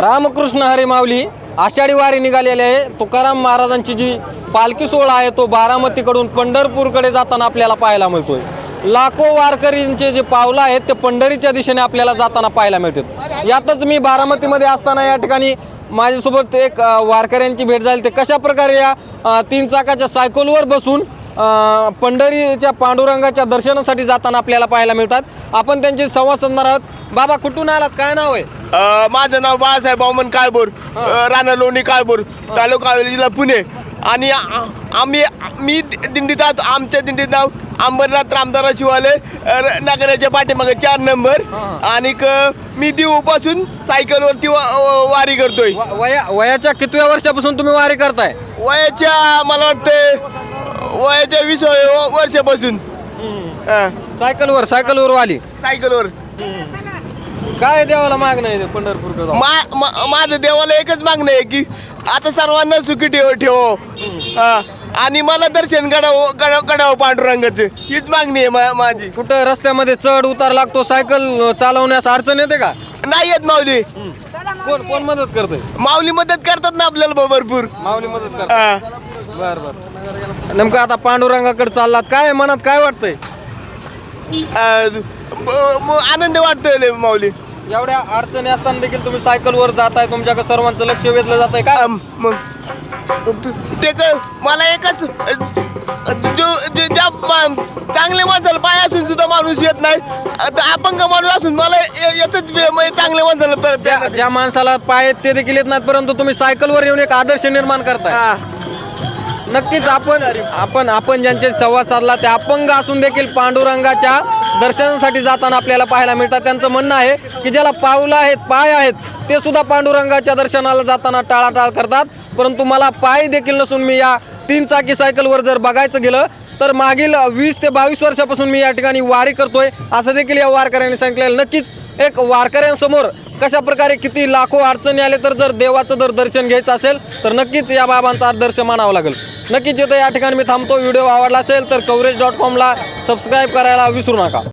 रामकृष्ण हरी माऊली आषाढी वारी निघालेली आहे. तुकाराम महाराजांची जी पालखी सोहळा आहे तो बारामतीकडून पंढरपूरकडे जाताना आपल्याला पाहायला मिळतोय. लाखो वारकरींचे जे पावलं आहेत ते पंढरीच्या दिशेने आपल्याला जाताना पाहायला मिळतात. यातच मी बारामतीमध्ये असताना या ठिकाणी माझ्यासोबत एक वारकऱ्यांची भेट झाली. ते कशा प्रकारे या तीन चाकाच्या सायकलवर बसून पंढरीच्या पांडुरंगाच्या दर्शनासाठी जाताना आपल्याला पाहायला मिळतात. आपण त्यांची संवाद साधणार आहोत. बाबा कुठून आलात? काय नाव आहे? अ, माझं नाव बाळासाहेब बावमन काळभोर अ, राणा लोणी काळभोर तालुका हवेली, जिल्हा पुणे. आणि आ- आम्ही मी दिंडीत आहोत आमच्या दिंडीत नाव अंबरनाथ रामदारा शिवालय अ, र- नगराच्या पाठीमागे चार नंबर. आणि क- मी देऊपासून सायकलवरती वा- वा- वारी करतोय. व- वया वयाच्या कितव्या वर्षापासून तुम्ही वारी करताय? वयाच्या मला वाटतंय वयाच्या वीस व- वर्षापासून हा, सायकलवर सायकलवर वाली. सायकलवर. काय देवाला मागणं आहे पंढरपूर मा मा- माझं देवाला एकच मागणं आहे की आता सर्वांना सुखी ठेव ठेव. हा. आणि मला दर्शन करावं करावं करावं पांडुरंगाचं. हीच मागणी आहे मा- माझी. कुठं रस्त्यामध्ये चढ उतार लागतो सायकल चालवण्यास अडचण येते का? नाही येत माऊली. कोण कोण मदत करतोय? माऊली मदत करतात ना आपल्याला भ- भरपूर. माऊली मदत करत हा. बर बर. नेमकं आता पांडुरंगाकडे चाललात काय आहे मनात काय वाटतंय? अ, ब- म- आनंद वाटतोय लय माऊली. एवढ्या अडचणी असताना देखील तुम्ही सायकलवर जाताय तुमच्याकडे सर्वांचं लक्ष वेधलं जात आहे काय? अम, मग तु- ते क- मला एकच जो जे- ज्या मा- चांगल्या माणसाला पाय असून सुद्धा माणूस येत नाही. आता अपंग माणूस असून मला य- येतच बे- म्हणजे चांगल्या माणसाला पर- ज्या ज्या माणसाला पाय आहेत ते देखील येत नाहीत परंतु तुम्ही सायकलवर येऊन एक आदर्श निर्माण करताय. हा. नक्कीच आपण आपण आपण ज्यांचे संवाद साधला ते अपंग असून देखील पांडुरंगाच्या दर्शनासाठी जाताना आपल्याला पाहायला मिळतात. त्यांचं म्हणणं आहे की ज्याला पावलं आहेत पाय आहेत ते सुद्धा पांडुरंगाच्या दर्शनाला जाताना टाळाटाळ करतात. परंतु मला पाय देखील नसून मी या तीन चाकी सायकलवर जर बघायचं गेलं तर मागील वीस ते बावीस वर्षापासून मी या ठिकाणी वारी करतोय. असं देखील या वारकऱ्यांनी सांगितलेलं नक्कीच एक वारकऱ्यांसमोर कशा प्रकारे किती लाखो अडचणी आले तर जर देवाचं जर दर्शन घ्यायचं असेल तर नक्कीच या बाबांचा आदर्श मानावा लागेल. नक्कीच इथं या ठिकाणी मी थांबतो. व्हिडिओ आवडला असेल तर कवरेज डॉट कॉमला सबस्क्राईब करायला विसरू नका.